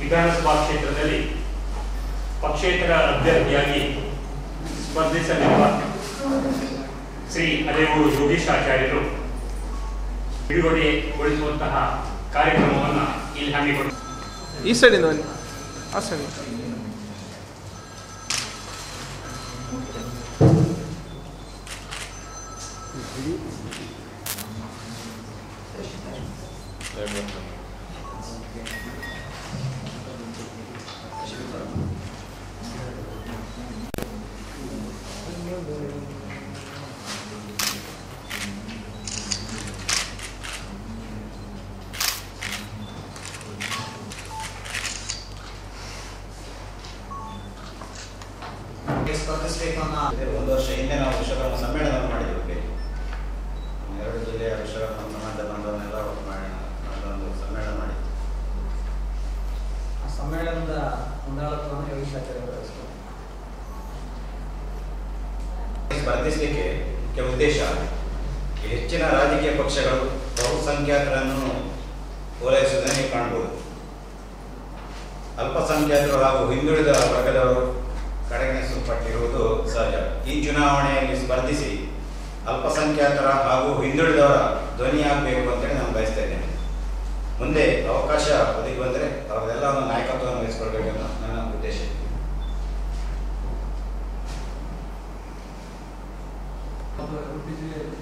ವಿಧಾನಸಭಾ ಕ್ಷೇತ್ರದಲ್ಲಿ ಪಕ್ಷೇತರ ಅಭ್ಯರ್ಥಿಯಾಗಿ ಸ್ಪರ್ಧಿಸಲಿರುವ ಶ್ರೀ ಅಲೇವೂರು ಯೋಗೀಶಾಚಾರ್ಯರು ಬಿಡುಗಡೆಗೊಳಿಸುವಂತಹ ಕಾರ್ಯಕ್ರಮವನ್ನು ಇಲ್ಲಿ ಹಮ್ಮಿಕೊಂಡು ಈ ಸೈಡಿಂದ ಬನ್ನಿ. ಆ ಸೈಡ್ ಸ್ಪರ್ಧಿಸಬೇಕು ಅನ್ನೋ ಒಂದು ವರ್ಷ ಹಿಂದೆ ನಾವು ವಿಶ್ವಕರ್ಮ ಸಮ್ಮೇಳನ ಮಾಡಿದ್ವಿ. ಎರಡು ಜಿಲ್ಲೆಯ ವಿಶ್ವಕರ್ಮ ಸಮಾಜ ಬಂದವನ್ನೆಲ್ಲ ಒಟ್ಟು ಮಾಡಿ ಒಂದು ಸಮ್ಮೇಳನ ಮಾಡಿದ್ವಿ. ಆ ಸಮ್ಮೇಳನದ ಮುಂದಾಳತ್ವವನ್ನು ಯೋಗೀಶಾಚಾರ್ಯ ವಹಿಸ್ತಾರೆ. ಸ್ಪರ್ಧಿಸಲಿಕ್ಕೆ ಮುಖ್ಯ ಉದ್ದೇಶ ಹೆಚ್ಚಿನ ರಾಜಕೀಯ ಪಕ್ಷಗಳು ಬಹುಸಂಖ್ಯಾತರನ್ನು ಪೂರೈಸುವುದನ್ನು ಕಾಣಬಹುದು ಅಲ್ಪಸಂಖ್ಯಾತರು ಹಾಗೂ ಹಿಂದುಳಿದ ವರ್ಗದವರು ಕಡೆಗಣಿಸಲ್ಪಟ್ಟಿರುವುದು ಸಹಜ. ಈ ಚುನಾವಣೆಯಲ್ಲಿ ಸ್ಪರ್ಧಿಸಿ ಅಲ್ಪಸಂಖ್ಯಾತರ ಹಾಗೂ ಹಿಂದುಳಿದವರ ಧ್ವನಿಯಾಗಬೇಕು ಅಂತೇಳಿ ನಾನು ಬಯಸ್ತಾ ಇದ್ದೇನೆ. ಮುಂದೆ ಅವಕಾಶ ಒದಗಿ ಬಂದರೆ ಅವರೆಲ್ಲ ಒಂದು ನಾಯಕತ್ವವನ್ನು ವಹಿಸ್ಕೊಳ್ಬೇಕೆಂದು ನನ್ನ ಉದ್ದೇಶ. ಜಿಲ್ಲೆಯಲ್ಲಿ